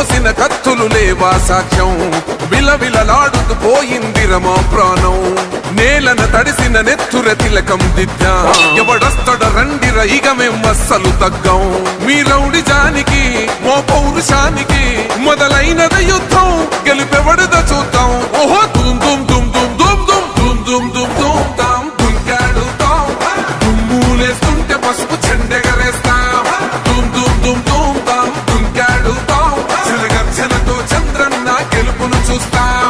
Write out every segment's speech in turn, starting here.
కోసిన కత్తులు లేవా సాక్ష్యం? విలవిలలాడుతూ పోయిందిర మా ప్రాణం. నేలన తడిసిన నెత్తుర తిలకం దిద్దా. ఎవడొస్తడ రండిర ఇక మేం అస్సలు తగ్గం. మీ రౌడి జానికి మో పౌరుషానికి మొదలైనద యుద్ధం. sus fans.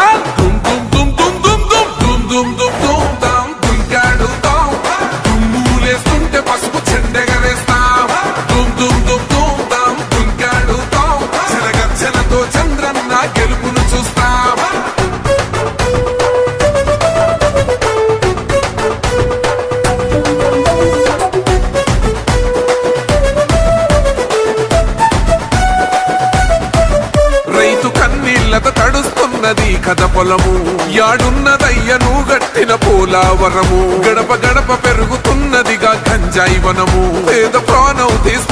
తడుస్తున్నది కథ పొలము. యాడున్నదయ్యను గట్టిన పోలావరము. గడప గడప పెరుగుతున్నదిగా గంజాయి వనము. పేద ప్రాణం తీస్తున్న